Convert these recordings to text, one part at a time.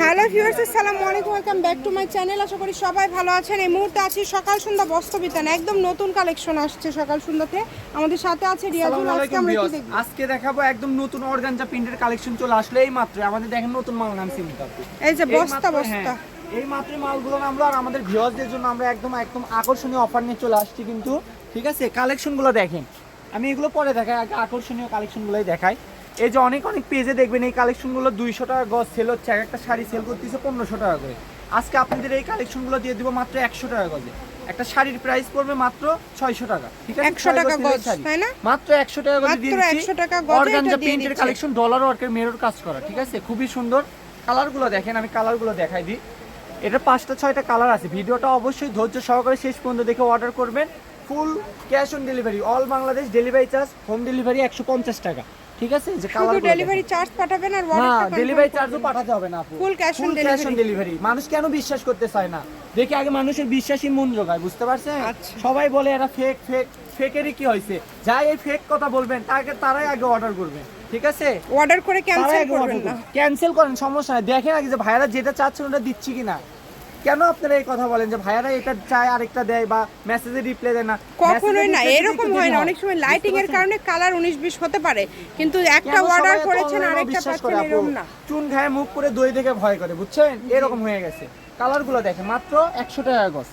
Hello viewers আসসালামু আলাইকুম welcome back to my channel. আশা করি সবাই ভালো আছেন। এই মুহূর্তে আছি সকাল সন্ধ্যা বস্ত্র বিতান। একদম নতুন কালেকশন আসছে সকাল সন্ধ্যাতে। আমাদের সাথে আছে রিয়াজুল আজকে আমরা কি দেখব। আজকে দেখাবো একদম নতুন অর্গানজা প্রিন্টের কালেকশন চলে আসলো এই মাত্র আমাদের দেখেন নতুন মাল নামছে কিন্তু এই যে বস্তা বস্তা হ্যাঁ, এই মাত্র মালগুলো আমরা আর আমাদের ভিউয়ার্সদের জন্য আমরা একদম একদম আকর্ষণীয় অফার নিয়ে চলে আসছি কিন্তু। ঠিক আছে? কালেকশনগুলো দেখেন। আমি এগুলো পরে দেখাই আগে আকর্ষণীয় কালেকশনগুলোই দেখাই। এই যে অনেক অনেক পেজে দেখবেন এই কালেকশনগুলো দুইশো টাকা গজ সেল হচ্ছে এক একটা শাড়ি সেল করতেছে পনেরোশো টাকা করে। আজকে আপনাদের এই কালেকশনগুলো দিয়ে দিব মাত্র একশো টাকা গজে। একটা শাড়ির প্রাইস পড়বে মাত্র ছয়শো টাকা। ঠিক আছে? 100 টাকা গজ তাই না? মাত্র একশো টাকা গজে দিয়ে দিচ্ছি। 100 টাকা গজে অর্গানজা প্রিন্টের কালেকশন ডলার ওয়ার্কের মেরর কাজ করা ঠিক আছে? খুবই সুন্দর। কালারগুলো দেখেন আমি কালারগুলো দেখাই দিই। এটা পাঁচটা ছয়টা কালার আছে। ভিডিওটা অবশ্যই ধৈর্য সহকারে শেষ পর্যন্ত দেখে অর্ডার করবেন। Full cash on delivery all Bangladesh delivery charge home delivery একশো পঞ্চাশ টাকা। ঠিক আছে? যে শুধু কালার ডেলিভারি চার্জ পাঠাবেন আর না ডেলিভারি চার্জও পাঠাতে হবে না আপু। Full cash on cash on. Delivery মানুষ কেন বিশ্বাস করতে চায় না? দেখে আগে মানুষের বিশ্বাসী মন জোগায় বুঝতে পারছেন? আচ্ছা। সবাই বলে এরা ফেক ফেক ফেকেরই কি হয়েছে? যাই এই ফেক কথা বলবেন তাকে তারাই আগে অর্ডার করবে ঠিক আছে? অর্ডার করে ক্যান্সেল করবেন না। ক্যান্সেল করেন সমস্যা নাই। দেখেন আগে যে ভাইরা যেটা চাচ্ছেন ওটা দিচ্ছি কিনা। কেন আপনারা এই কথা বলেন যে ভাইয়ারা এটা চায় আরেকটা দেয় বা মেসেজে রিপ্লাই দেয় না? কখনোই না এরকম হয় না। অনেক সময় লাইটিং এর কারণে কালার উনিশ বিশ হতে পারে কিন্তু একটা অর্ডার করেছেন আরেকটা পাচ্ছেন এরকম না। চুন খায় মুখ করে দই দেখে ভয় করে বুঝছেন? এরকম হয়ে গেছে। কালারগুলো দেখেন মাত্র একশো টাকা গজ।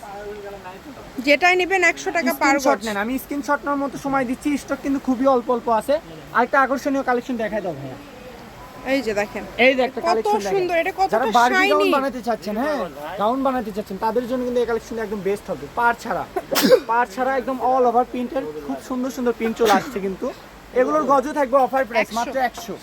যেটাই নেবেন একশো টাকা পার গজ। নেন আমি স্ক্রিনশট নেওয়ার মতো সময় দিচ্ছি স্টক কিন্তু খুবই অল্প অল্প আছে। আরেকটা আকর্ষণীয় কালেকশন দেখাই দাও ভাইয়া। এই যে দেখেন। এই যে একটা কত সুন্দর, এটা কত যারা বার্বি গাউন বানাতে চাচ্ছেন হ্যাঁ গাউন বানাতে চাচ্ছেন তাদের জন্য কিন্তু এই কালেকশন একদম বেস্ট হবে। পার ছাড়া। পার ছাড়া একদম অল ওভার প্রিন্টের খুব সুন্দর সুন্দর প্রিন্ট চলে আসছে কিন্তু। এগুলোর গজও থাকবে অফার প্রাইস মাত্র 100 মাত্র একশো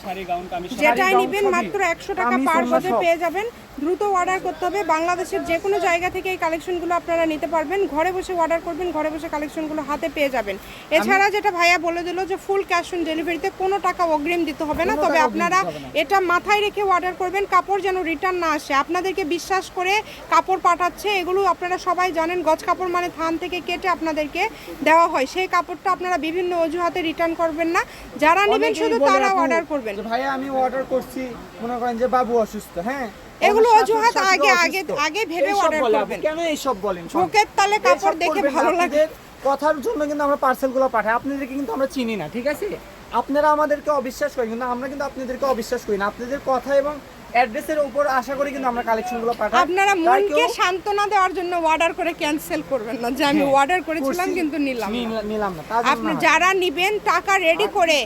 যেটাই গাউন নেবেন মাত্র একশো টাকা কামিজ, পার গজে পেয়ে যাবেন। দ্রুত অর্ডার করতে হবে। বাংলাদেশের যে কোনো জায়গা থেকে এই কালেকশনগুলো আপনারা নিতে পারবেন। ঘরে বসে অর্ডার করবেন ঘরে বসে কালেকশনগুলো হাতে পেয়ে যাবেন। এছাড়া যেটা ভাইয়া বলে দিল যে ফুল ক্যাশ অন ডেলিভারিতে কোনো টাকা অগ্রিম দিতে হবে না। তবে আপনারা। এটা মাথায় রেখে অর্ডার করবেন। কাপড় যেন রিটার্ন না আসে। আপনাদেরকে বিশ্বাস করে কাপড় পাঠাচ্ছে। এগুলো আপনারা সবাই জানেন গজ কাপড় মানে থান থেকে কেটে আপনাদেরকে দেওয়া হয়। সেই কাপড়টা আপনারা বিভিন্ন অজুহাতে রিটার্ন করবেন না। যারা নেবেন শুধু তারা অর্ডার করবেন। ভাই আমি অর্ডার করছি। মনে করেন যে বাবু অসুস্থ। হ্যাঁ এগুলো অজুহাত আগে আগে আগে ভেবে অর্ডার করবেন। কেন এইসব বলেন? বুকের তালে কাপড় দেখে ভালো লাগে। কথার জন্য কিন্তু আমরা পার্সেলগুলো পাঠাই। আপনাদেরকে কিন্তু আমরা চিনি না ঠিক আছে? আপনারা আমাদেরকে অবিশ্বাস করেন কিন্তু আমরা কিন্তু আপনাদেরকে অবিশ্বাস করি না। আপনাদের কথা এবং অ্যাড্রেসের উপর আশা করি কিন্তু আমরা কালেকশনগুলো পাঠাই। আপনারা মনকে সান্ত্বনা দেওয়ার জন্য অর্ডার করে ক্যান্সেল করবেন না। যে আমি হ্যাঁ, অর্ডার করেছিলাম কিন্তু নিলাম নিলাম না আপনি যারা নিবেন টাকা রেডি করে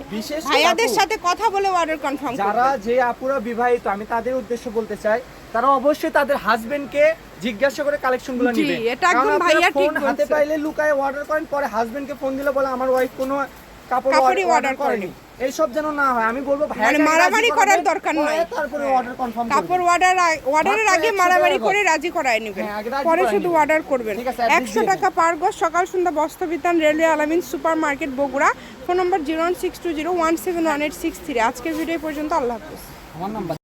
ভাইয়াদের সাথে কথা বলে অর্ডার কনফার্ম যারা যে আপুরা বিবাহিত আমি তাদের উদ্দেশ্য বলতে চাই তারা অবশ্যই তাদের হাজবেন্ডকে জিজ্ঞাসা করে কালেকশনগুলো নেবে। এটা একদম ভাইয়া ঠিক ফোন হাতে পাইলে লুকায় অর্ডার করেন পরে হাজবেন্ডকে ফোন দিলে বলে আমার ওয়াইফ কোনো কাপড় অর্ডার করেনি। এইসব যেন না হয়। আমি বলব মানে মারামারি করার দরকার নাই। তারপরে অর্ডার কনফার্ম কাপড় অর্ডার অর্ডারের আগে মারামারি করে রাজি করায় নেবেন। হ্যাঁ, পরে শুধু অর্ডার করবেন। একশো টাকা পার গজ সকাল সন্ধ্যা বস্ত্রবিতান railway Alamin super market Bogura. Phone number zero one six two zero one seven one eight six three. আজকের ভিডিও পর্যন্ত। আল্লাহ হাফিজ। আমার নাম্বার